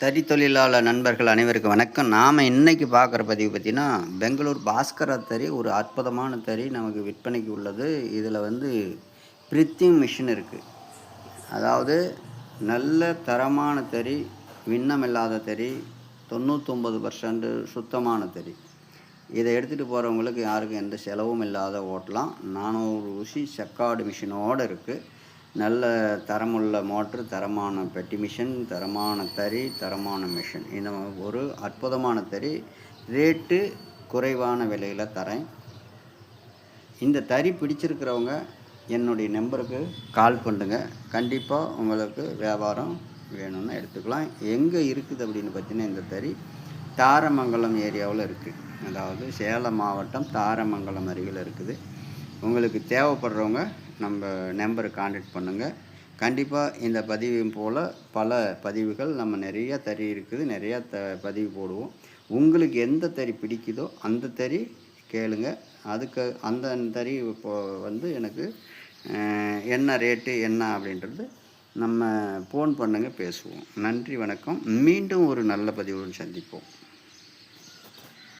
தறி தொழிலாளர் நண்பர்கள் அனைவருக்கும் வணக்கம். நாம் இன்றைக்கி பார்க்குற பதிவு பார்த்திங்கன்னா பெங்களூர் பாஸ்கரா தறி ஒரு அற்புதமான தறி நமக்கு விற்பனைக்கு உள்ளது. இதில் வந்து பிரித்திங் மிஷின் இருக்குது அதாவது நல்ல தரமான தறி விண்ணமில்லாத தறி தொண்ணூற்றொம்பது பர்சன்ட் சுத்தமான தறி. இதை எடுத்துகிட்டு போகிறவங்களுக்கு யாருக்கும் எந்த செலவும் இல்லாத ஓட்டலாம். நானூறு ஊசி செக்காடு மிஷினோடு இருக்குது நல்ல தரமுள்ள மோட்ரு தரமான பெட்டி மிஷின் தரமான தறி தரமான மிஷின். இந்த ஒரு அற்புதமான தறி. ரேட்டு குறைவான விலையில் தரேன். இந்த தறி பிடிச்சிருக்கிறவங்க என்னுடைய நம்பருக்கு கால் பண்ணுங்க. கண்டிப்பாக உங்களுக்கு வியாபாரம் வேணும்னு எடுத்துக்கலாம். எங்கே இருக்குது அப்படின்னு பார்த்தீங்கன்னா இந்த தறி தாரமங்கலம் ஏரியாவில் இருக்குது அதாவது சேலம் மாவட்டம் தாரமங்கலம் அருகில் இருக்குது. உங்களுக்கு தேவைப்படுறவங்க நம்ம நம்பரை காண்டாக்ட் பண்ணுங்கள் கண்டிப்பாக இந்த பதிவு போல் பல பதிவுகள் நம்ம நிறையா தறி இருக்குது. நிறையா த பதிவு போடுவோம். உங்களுக்கு எந்த தறி பிடிக்குதோ அந்த தறி கேளுங்க. அதுக்கு அந்த தறி இப்போ வந்து எனக்கு என்ன ரேட்டு என்ன அப்படின்றது நம்ம ஃபோன் பண்ணுங்க பேசுவோம். நன்றி வணக்கம். மீண்டும் ஒரு நல்ல பதிவுடன் சந்திப்போம்.